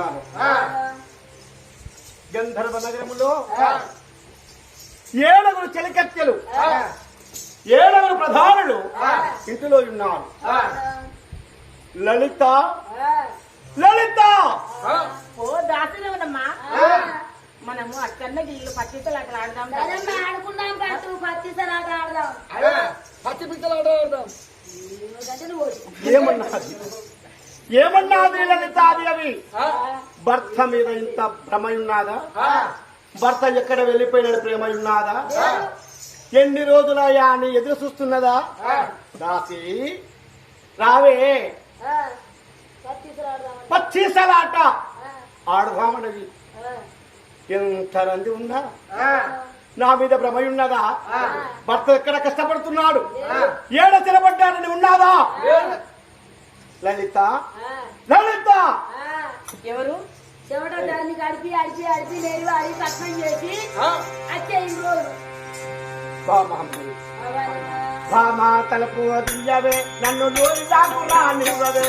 ఉన్నాను గంధర్వ నగరములో ఏడుగురు చెలికత్తెలు ఏడుగురు ప్రధానులు ఇంటిలో ఉన్నారు. లలిత లలిత! ఓ మనము అక్కడనే ఇల్లు పచ్చితలు అక్కడ ఆడదాం ఆడుకుందాం పట్టు పత్తి సలాట ఆడదాం. పచ్చి ఆట ఆడదాం. నువ్వు ఓడి. ఏమన్నది ఏమన్నది లలితాదేవి భర్త మీద ఇంత భ్రమ ఉన్నదా భర్త ఎక్కడ వెళ్ళిపోయినాడు ప్రేమ ఉన్నదా ఎన్ని రోజులయ్యా అని ఎదురు చూస్తున్నదా? దాసి రావే. పచ్చీసలాట. ఆడదామన్నది ఎంత రంది ఉందా నా మీద భ్రమ ఉన్నదా భర్త ఎక్కడ కష్టపడుతున్నాడు? ఏడ తినబడ్డానని ఉన్నాదా? లలిత? లలిత. ఎవరు? చెమట దాన్ని కడిపి అడిపి అడిపి నేను అడిగి కట్నం చేసి బామాంబి అవన్నీ. బామా తలపు తీయవే నన్ను నోరి దాకు రానివ్వవే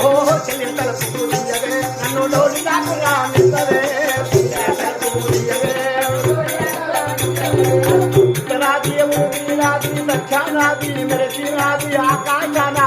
ఓ చెల్లి తలపు తీయవే నన్ను నోరి దాకు రానివ్వవే आकाशाला मिरची आकाशाला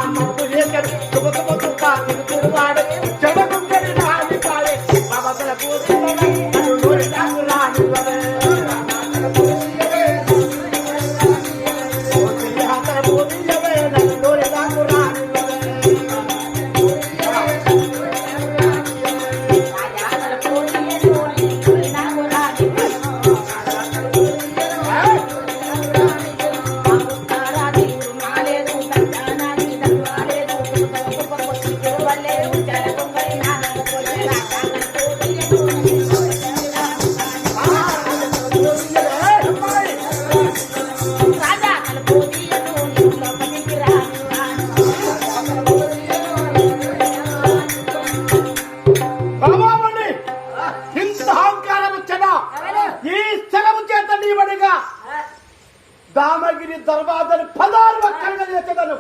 దామగిరి దర్వాజని పదారు అక్కడిగా చేసేదను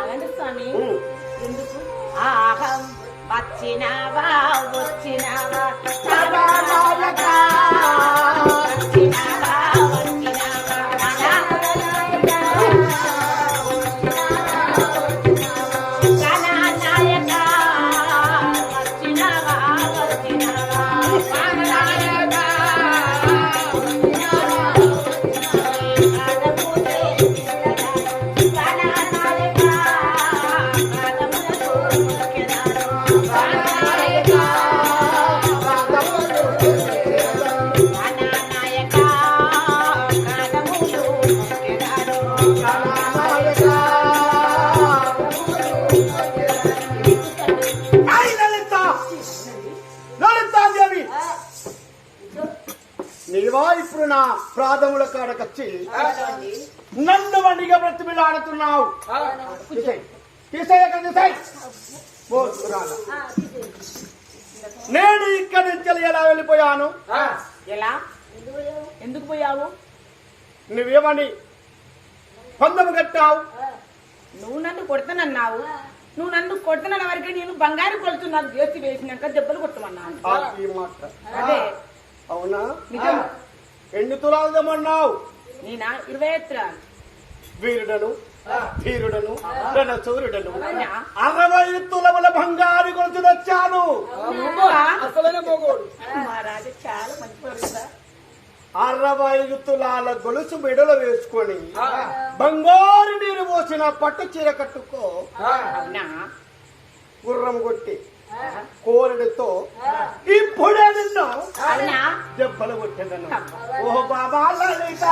అలాంటి స్వామి. ఎందుకు? ఆహం వచ్చినావా. వచ్చినావా. నీవా ఇప్పుడు నా ప్రాధముల కాడకొచ్చి నన్ను వండిగా బ్రతిమిలాడుతున్నావు. తీసేయ్. తీసేయ్. నేను ఇక్కడి నుంచి ఎలా వెళ్ళిపోయాను? ఎలా? ఎందుకు పోయావు? ఎందుకు పోయావు? నువ్వేమని పందము కట్టావు? నువ్వు నన్ను కొడతానన్నావు. నువ్వు నన్ను కొడుతున్న వరకే నేను బంగారు కొలుతున్నాను చేసి వేసినాక దెబ్బలు కొట్టమన్నాను. అదే. అవునా? ఎన్ని తులాలు తెమ్మన్నావు? నేనా? ఇరవై ఎత్తురాలు వీరుడను ధీరుడను రణచూరుడను? అరవై తులముల బంగారు కొలుచు తెచ్చాను. అరవై తులాల గొలుసు మెడలో వేసుకొని బంగారు నీరు పోసిన పట్టు చీర కట్టుకో. గుర్రం కొట్టి కోరడితో ఇప్పుడే నిన్ను దెబ్బలు కొట్టేదను ఓ బాబా లలిత.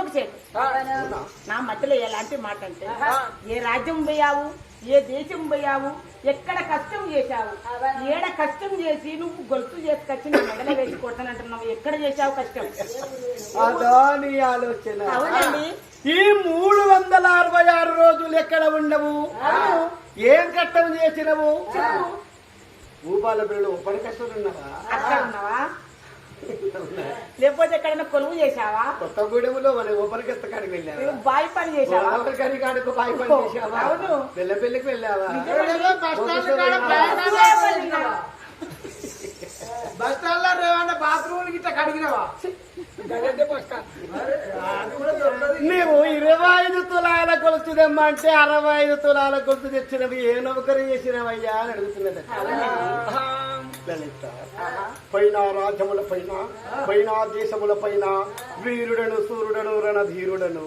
కొంపకు చేటు మధ్యలో ఎలాంటి మాట అంటే ఏ రాజ్యం పోయావు ఏ దేశం పోయావు ఎక్కడ కష్టం చేశావు ఏడ కష్టం చేసి నువ్వు గొలుసు చేసుకొచ్చి నా మెడలో వేసి కొడతానంటున్నావు ఎక్కడ చేశావు కష్టం? నీ ఆలోచన. అవునండి. ఈ మూడు వందల అరవై ఆరు రోజులు ఎక్కడ ఉండవు? ఏం కట్టం చేసినవు? భూపాల పిల్లలు పని కష్టం ఉన్నావా అక్కడ ఉన్నావా? లేకపోతే ఎక్కడైనా కొలువు చేశావా? కొత్తగూడెంలో మన ఉపరికెత్త కాడికి వెళ్ళావా పని కాడికి బాయి పని చేసావా అవును. పిల్ల పెళ్ళికి వెళ్ళావా? బస్ స్టాండ్లో రేవన్న బాత్రూమ్ గిట్ట కడిగినవా? నీవు ఇరవై ఐదు తులాల కొలుసు తెమ్మంటే అరవై ఐదు తులాల కొలుసు తెచ్చినవి ఏ నౌకరీ చేసినవయ్యా అని అడుగుతున్నది. లలిత. పైన రాజ్యముల పైన పైన దేశముల పైన వీరుడను సూర్యుడను రణధీరుడను.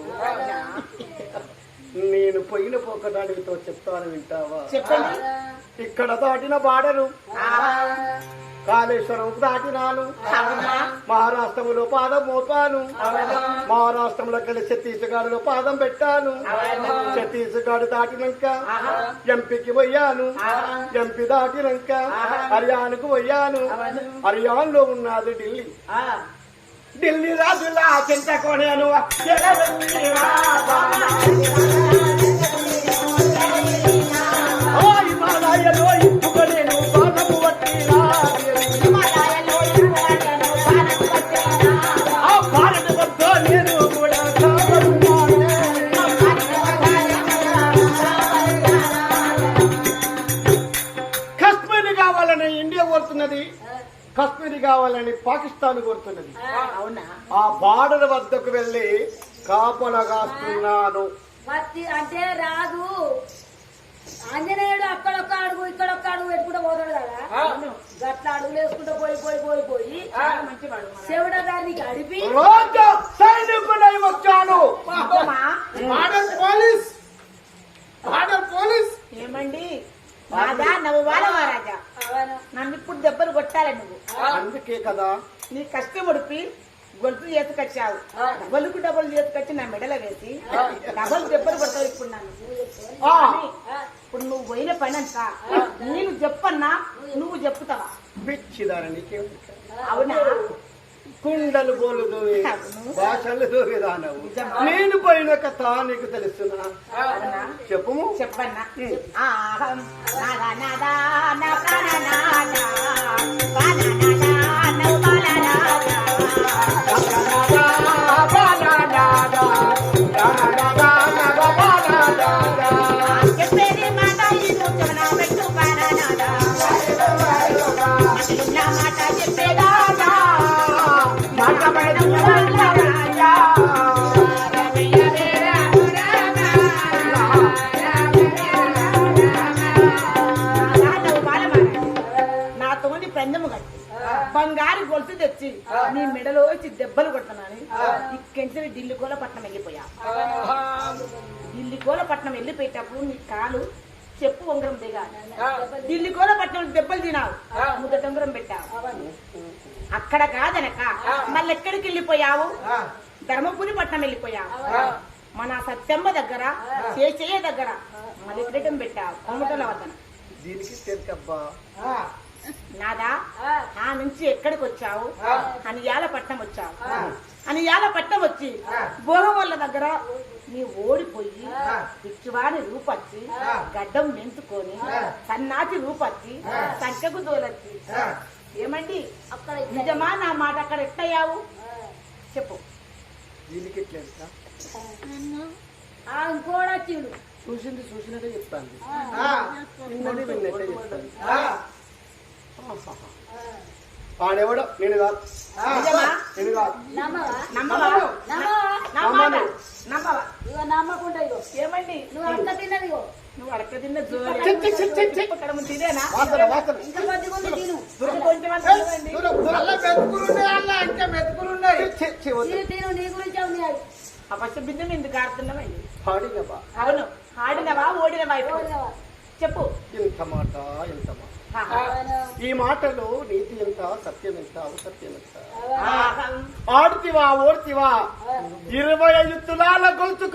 నేను పోయిన పోకడానితో చెప్తాను వింటావా? ఇక్కడ దాటిన బాడరు. కాళేశ్వరం దాటినాను. మహారాష్ట్రములో పాదం మోపాను. మహారాష్ట్రంలో కలిసి ఛత్తీస్గఢ్లో పాదం పెట్టాను. ఛత్తీస్గఢ్ దాటినాక ఎంపీకి పోయాను. ఎంపీ దాటినాక హర్యానాకు పోయాను. హర్యానాలో ఉన్నది ఢిల్లీ. ఢిల్లీ రాజులా చింత కావాలని ఇండియా కోరుతున్నది కశ్మీర్ కావాలని పాకిస్తాన్ కోరుతున్నది. అవునా? ఆ బార్డర్ వద్దకు వెళ్ళి కాపలా కాస్తున్నాను అంటే రాదు. ఆంజనేయుడు అక్కడొక్క అడుగు ఇక్కడొక్క అడుగు పెట్టుకుంటూ పోతాడు కదా? గట్ల అడుగులు వేసుకుంటూ పోయి పోయి పోయి పోయి. శివుడ గారికి అడిపి రోజు సైనికుడై వచ్చాను. Police police. ఏమండి? రాజా నవ్వాల మహారాజా. నన్ను ఇప్పుడు దెబ్బలు కొట్టాలి నువ్వు. అందుకే కదా. నీ కష్టం ఉడిపి గొలుసు చేసుకొచ్చావు గొలుకు డబ్బులు చేసుకొచ్చి నా మెడలో వేసి డబ్బులు దెబ్బలు కొట్టావు ఇప్పుడు నన్ను. ఇప్పుడు నువ్వు పోయిన పని అంతా నేను చెప్పన్నా నువ్వు నీకేం అవునా? కుండలు బోలుదోవి. భాషలు నిజమా? నేను పోయిన కథ నీకు తెలుస్తున్నా. చెప్పుము చెప్పన్నా? ఆహం. గొలుసు తెచ్చి నీ మెడలో వచ్చి దెబ్బలు కొడుతున్నాను ఇక్కడి ఢిల్లీ పట్నం వెళ్ళిపోయా. ఢిల్లీ పట్నం వెళ్ళిపోయేటప్పుడు నీ కాలు చెప్పు ఉంగరం దిగా. ఢిల్లీ పట్నం దెబ్బలు తినావు. ముద్ద ఉంగరం పెట్టావు. అక్కడ కాదనక మళ్ళీ ఎక్కడికి వెళ్ళిపోయావు? ధర్మపురి పట్నం వెళ్ళిపోయావు. మన సత్యమ్మ దగ్గర చేసేయ దగ్గర మళ్ళీ పెట్టావు. కొమ్మటల వద్దన. దీనికి నాదా ఆ. నుంచి ఎక్కడికి వచ్చావు? అనియాల పట్నం వచ్చావు. అనియాల పట్నం వచ్చి భోగం వాళ్ళ దగ్గర నీ ఓడిపోయి పిచ్చివాని రూపొచ్చి గడ్డం మెంచుకొని సన్నాసి రూపొచ్చి సంఖ్యకు దోలొచ్చి ఏమండి? అక్కడ నిజమా నా మాట అక్కడ ఎట్టయ్యావు చెప్పు. ఇంకోడు వచ్చిండు చూసింది చూసినట్టే చెప్తాను విన్నట్టే చెప్తాను ఆడెవడో? నేను కాదు. నేను కాదు. ఇగో నమ్మకుండా ఇగో ఏమండి? నువ్వు అంత తిన్నది ఇగో నువ్వు అడక తిన్న బిందె ఎందుకు ఆడినవా? ఓడినవా? చెప్పు. ఇంత మాట ఇంత మాట. ఈ మాటలో నీతి ఎంత సత్యం ఎంత అసత్యం ఎంత. ఆడుతివా ఓడుతివా ఇరవై ఐదు తులాల గొలుసు